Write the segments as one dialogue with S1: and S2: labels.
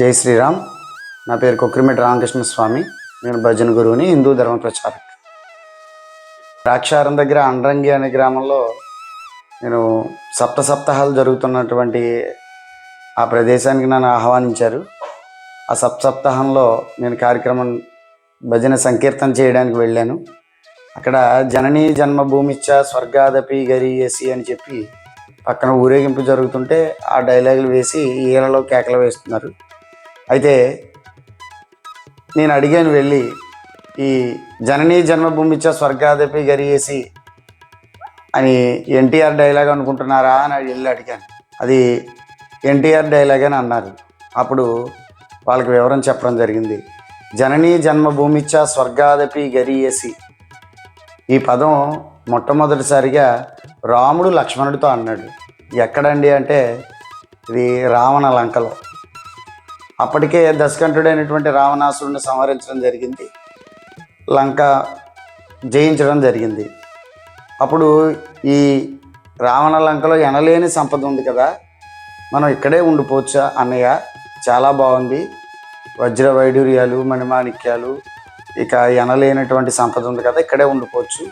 S1: జై శ్రీరామ్. నా పేరు కొక్రిమెట్టి రామకృష్ణ స్వామి నేను భజన గురువుని హిందూ ధర్మ ప్రచారక్ ద్రాక్షారం దగ్గర అండ్రంగి అనే గ్రామంలో నేను సప్త సప్తాహాలు జరుగుతున్నటువంటి ఆ ప్రదేశానికి నన్ను ఆహ్వానించారు. ఆ సప్త సప్తాహంలో నేను కార్యక్రమం భజన సంకీర్తన చేయడానికి వెళ్ళాను. అక్కడ జననీ జన్మభూమిచ్చ స్వర్గాదపి గరీయసి అని చెప్పి పక్కన ఊరేగింపు జరుగుతుంటే ఆ డైలాగులు వేసి ఈలలో కేకలు వేస్తున్నారు. అయితే నేను అడిగాను వెళ్ళి ఈ జననీ జన్మభూమిచ్చ స్వర్గాదపి గరియేసి అని ఎన్టీఆర్ డైలాగ్ అనుకుంటున్నారా అని వెళ్ళి అడిగాను. అది ఎన్టీఆర్ డైలాగ్ అని అన్నారు. అప్పుడు వాళ్ళకి వివరం చెప్పడం జరిగింది. జననీ జన్మభూమిచ్చ స్వర్గాదపి గరియేసి ఈ పదం మొట్టమొదటిసారిగా రాముడు లక్ష్మణుడితో అన్నాడు. ఎక్కడండి అంటే ఇది రావణ లంకలో. అప్పటికే దశకంఠుడైనటువంటి రావణాసురుడిని సంహరించడం జరిగింది. లంక జయించడం జరిగింది. అప్పుడు ఈ రావణ లంకలో ఎనలేని సంపద ఉంది కదా. మనం ఇక్కడే ఉండిపోవచ్చా అన్నయ్య? చాలా బాగుంది. వజ్ర వైడూర్యాలు మణిమాణిక్యాలు ఇక ఎనలేనటువంటి సంపద ఉంది కదా ఇక్కడే ఉండిపోవచ్చు.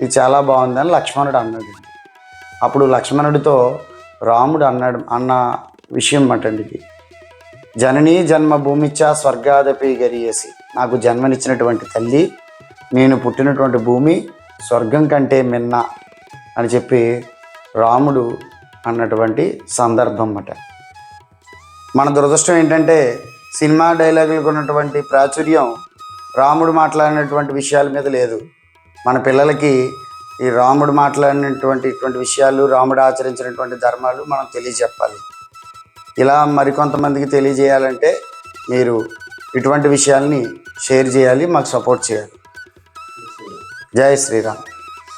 S1: ఇది చాలా బాగుందని లక్ష్మణుడు అన్నాడు. అప్పుడు లక్ష్మణుడితో రాముడు అన్నాడు అన్న విషయం అటండి. ఇది జననీ జన్మభూమిచ్చ స్వర్గాదపి గరియేసి. నాకు జన్మనిచ్చినటువంటి తల్లి నేను పుట్టినటువంటి భూమి స్వర్గం కంటే మిన్న అని చెప్పి రాముడు అన్నటువంటి సందర్భం అట. మన దురదృష్టం ఏంటంటే సినిమా డైలాగులకు ఉన్నటువంటి ప్రాచుర్యం రాముడు మాట్లాడినటువంటి విషయాల మీద లేదు. మన పిల్లలకి ఈ రాముడు మాట్లాడినటువంటి ఇటువంటి విషయాలు రాముడు ఆచరించినటువంటి ధర్మాలు మనం తెలియజెప్పాలి. ఇలా మరికొంతమందికి తెలియజేయాలంటే మీరు ఇటువంటి విషయాల్ని షేర్ చేయాలి మాకు సపోర్ట్ చేయాలి. జై శ్రీరామ్.